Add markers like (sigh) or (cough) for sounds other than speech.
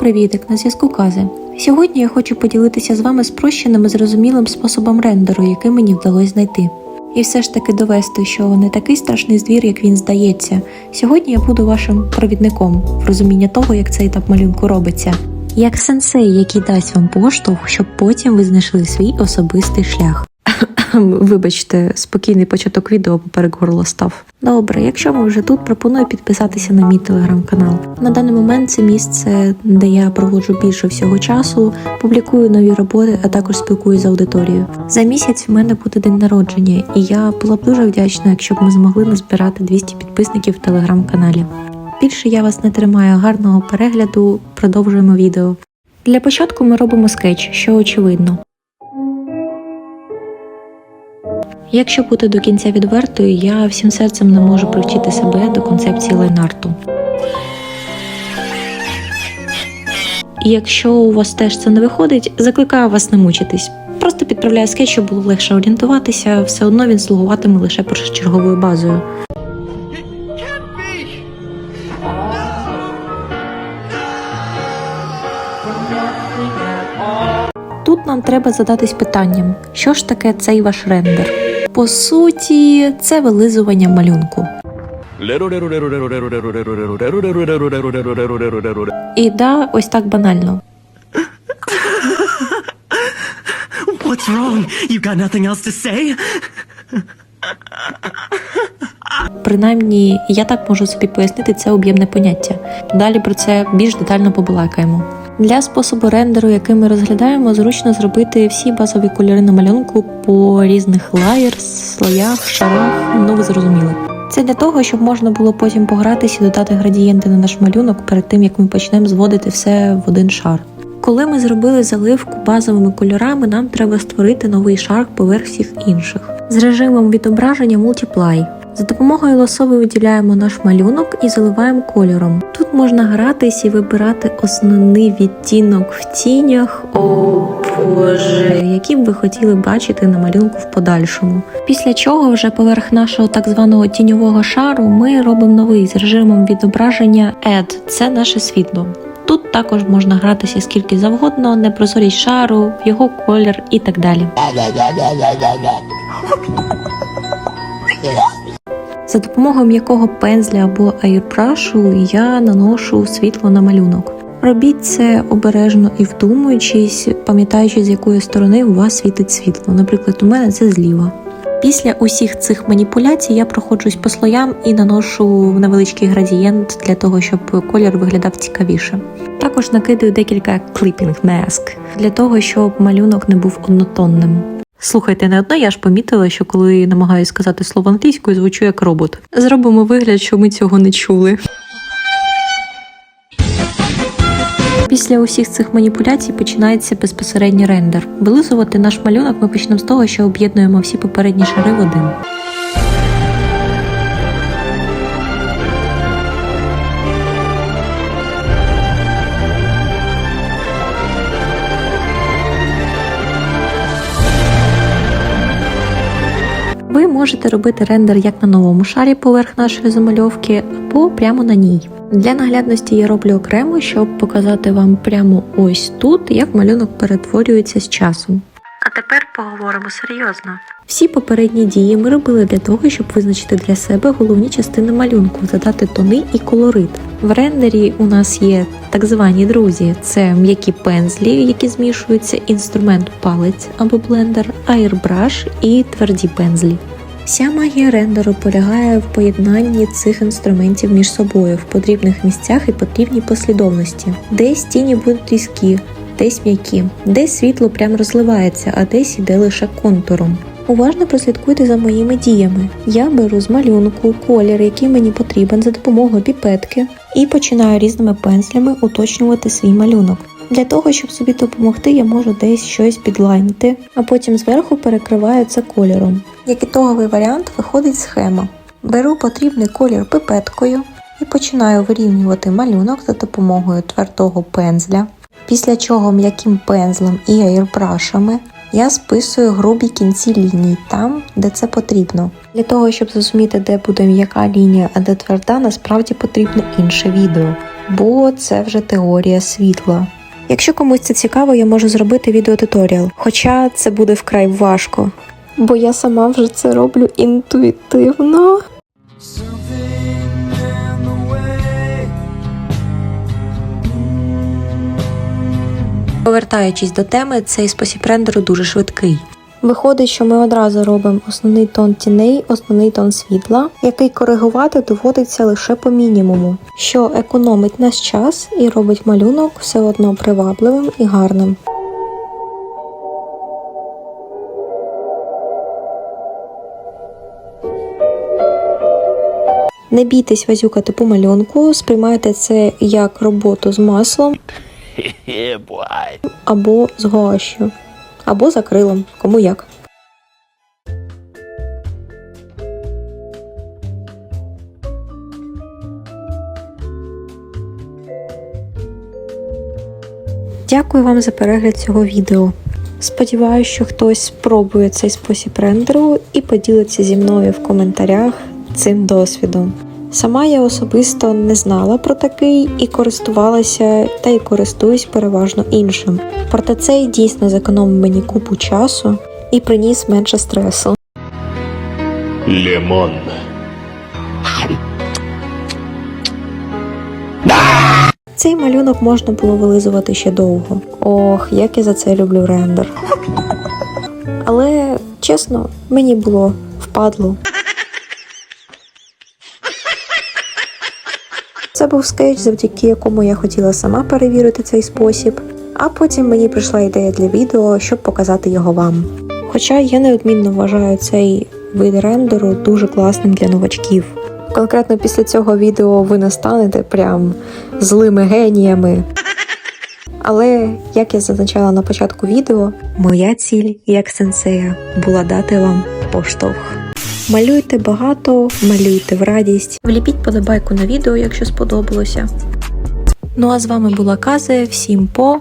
привітик, на зв'язку Кази. Сьогодні я хочу поділитися з вами спрощеним і зрозумілим способом рендеру, який мені вдалося знайти. І все ж таки довести, що не такий страшний звір, як він здається. Сьогодні я буду вашим провідником в розуміння того, як цей етап малюнку робиться. Як сенсей, який дасть вам поштовх, щоб потім ви знайшли свій особистий шлях. Вибачте, спокійний початок відео поперек горла став. Добре, якщо ви вже тут, пропоную підписатися на мій телеграм-канал. На даний момент це місце, де я проводжу більше всього часу, публікую нові роботи, а також спілкуюся з аудиторією. За місяць в мене буде день народження, і я була б дуже вдячна, якщо б ми змогли назбирати 200 підписників в телеграм-каналі. Більше я вас не тримаю гарного перегляду. Продовжуємо відео. Для початку ми робимо скетч, що очевидно. Якщо бути до кінця відвертою, я всім серцем не можу привчити себе до концепції лайнарту. І якщо у вас теж це не виходить, закликаю вас не мучитись. Просто підправляю скетч, щоб було легше орієнтуватися, все одно він слугуватиме лише першочерговою базою. Тут нам треба задатись питанням, що ж таке цей ваш рендер? По суті, це вилизування малюнку. І да, ось так банально. What's wrong? You got nothing else to say? Принаймні, я так можу собі пояснити це об'ємне поняття. Далі про це більш детально побалакаємо. Для способу рендеру, який ми розглядаємо, зручно зробити всі базові кольори на малюнку по різних лаєр, слоях, шарах, ну ви зрозуміли. Це для того, щоб можна було потім погратися і додати градієнти на наш малюнок перед тим, як ми почнемо зводити все в один шар. Коли ми зробили заливку базовими кольорами, нам треба створити новий шар поверх всіх інших з режимом відображення Multiply. За допомогою лосови виділяємо наш малюнок і заливаємо кольором. Тут можна гратись і вибирати основний відтінок в тінях. О боже, які б ви хотіли бачити на малюнку в подальшому. Після чого вже поверх нашого так званого тіньового шару ми робимо новий з режимом відображення Add. Це наше світло. Тут також можна гратися скільки завгодно, непрозорість шару, його колір і так далі. (laughs) За допомогою м'якого пензля або аірбрашу я наношу світло на малюнок. Робіть це обережно і вдумуючись, пам'ятаючи, з якої сторони у вас світить світло. Наприклад, у мене це зліва. Після усіх цих маніпуляцій я проходжусь по слоям і наношу невеличкий градієнт для того, щоб колір виглядав цікавіше. Також накидаю декілька mask для того, щоб малюнок не був однотонним. Слухайте, не одно я ж помітила, що коли намагаюся сказати слово англійською, звучу як робот. Зробимо вигляд, що ми цього не чули. Після усіх цих маніпуляцій починається безпосередній рендер. Вилизувати наш малюнок ми почнемо з того, що об'єднуємо всі попередні шари в один. Ви можете робити рендер як на новому шарі поверх нашої замальовки, або прямо на ній. Для наглядності я роблю окремо, щоб показати вам прямо ось тут, як малюнок перетворюється з часом. А тепер поговоримо серйозно. Всі попередні дії ми робили для того, щоб визначити для себе головні частини малюнку, задати тони і колорит. В рендері у нас є так звані друзі: це м'які пензлі, які змішуються, інструмент палець або блендер, аірбраш і тверді пензлі. Вся магія рендеру полягає в поєднанні цих інструментів між собою в потрібних місцях і потрібній послідовності. Десь тіні будуть різкі, десь м'які, десь світло прям розливається, а десь іде лише контуром. Уважно прослідкуйте за моїми діями. Я беру з малюнку колір, який мені потрібен за допомогою піпетки, і починаю різними пензлями уточнювати свій малюнок. Для того, щоб собі допомогти, я можу десь щось підлайнити, а потім зверху перекриваю це кольором. Як ітоговий варіант виходить схема. Беру потрібний колір пипеткою і починаю вирівнювати малюнок за допомогою твердого пензля, після чого м'яким пензлем і аірбрашами я списую грубі кінці ліній там, де це потрібно. Для того, щоб зрозуміти, де буде м'яка лінія, а де тверда, насправді потрібно інше відео. бо це вже теорія світла. Якщо комусь це цікаво, я можу зробити відеотуторіал, хоча це буде вкрай важко. Бо я сама вже це роблю інтуїтивно. Повертаючись до теми, цей спосіб рендеру дуже швидкий. Виходить, що ми одразу робимо основний тон тіней, основний тон світла, який коригувати доводиться лише по мінімуму, що економить наш час і робить малюнок все одно привабливим і гарним. Не бійтесь вазюкати по малюнку, сприймайте це як роботу з маслом. (laughs) або з гуашю, або з акрилом, кому як. Дякую вам за перегляд цього відео. Сподіваюсь, що хтось спробує цей спосіб рендеру і поділиться зі мною в коментарях цим досвідом. Сама я особисто не знала про такий і користувалася та й користуюсь переважно іншим. Проте цей дійсно зекономив мені купу часу і приніс менше стресу. Лимон. Цей малюнок можна було вилизувати ще довго. Ох, як я за це люблю рендер. Але чесно, мені було впадло. Це був скетч, завдяки якому я хотіла сама перевірити цей спосіб, а потім мені прийшла ідея для відео, щоб показати його вам. Хоча я неодмінно вважаю цей вид рендеру дуже класним для новачків. Конкретно після цього відео ви не станете прям злими геніями. Але, як я зазначала на початку відео, моя ціль як сенсея була дати вам поштовх. Малюйте багато, малюйте в радість. Вліпіть подобайку на відео, якщо сподобалося. Ну а з вами була Казе. Всім по.